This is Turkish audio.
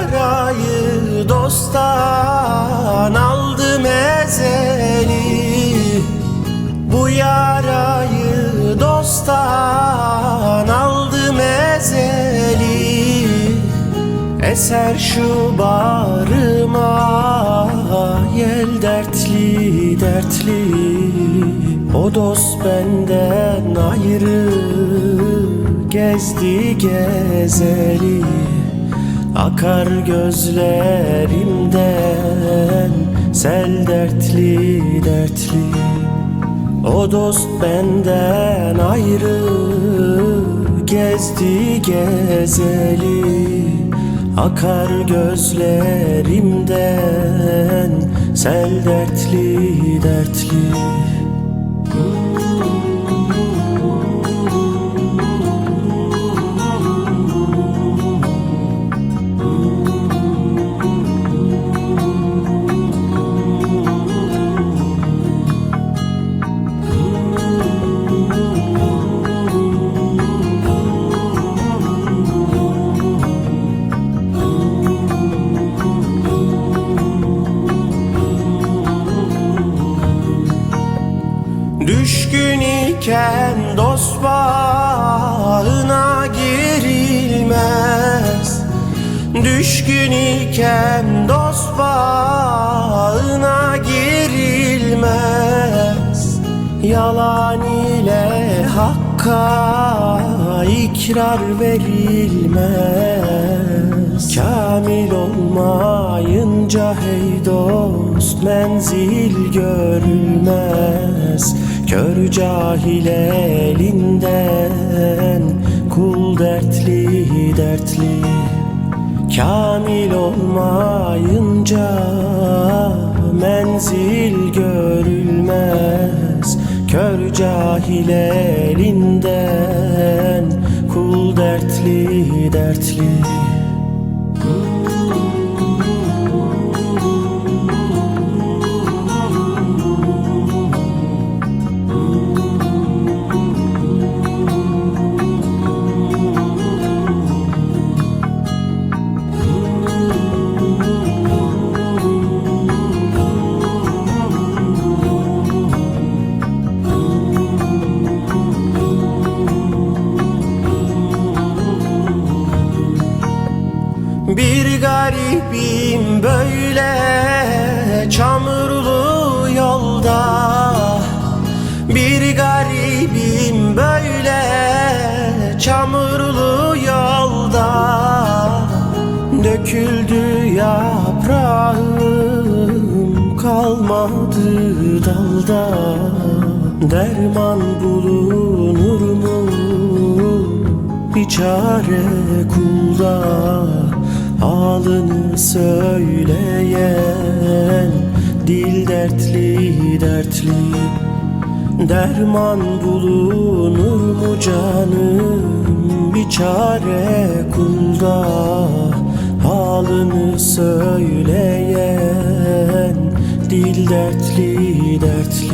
yarayı dosttan aldım ezeli. Bu yarayı dosttan aldım ezeli. Eser şu bağrıma Yel dertli dertli. O dost benden ayrı Gezdi gezeli Akar gözlerimden Sel dertli dertli. O dost benden ayrı Gezdi gezeli. Akar gözlerimden Sel dertli dertli iken dost bağına girilmez. Düşkün iken dost bağına girilmez. Yalan ile hakka ikrar verilmez. Kamil olmayınca hey dost menzil görülmez Kör cahil elinden kul dertli dertli. Kamil olmayınca menzil görülmez. Kör cahil elinden kul dertli dertli Bir garibim böyle çamurlu yolda. Bir garibim böyle çamurlu yolda. Döküldü yaprağım kalmadı dalda. Derman bulunur mu? Bir çare kulda Halını söyleyen dil dertli dertli. Derman bulunur mu canım? Bir çare kulda. Halını söyleyen dil dertli dertli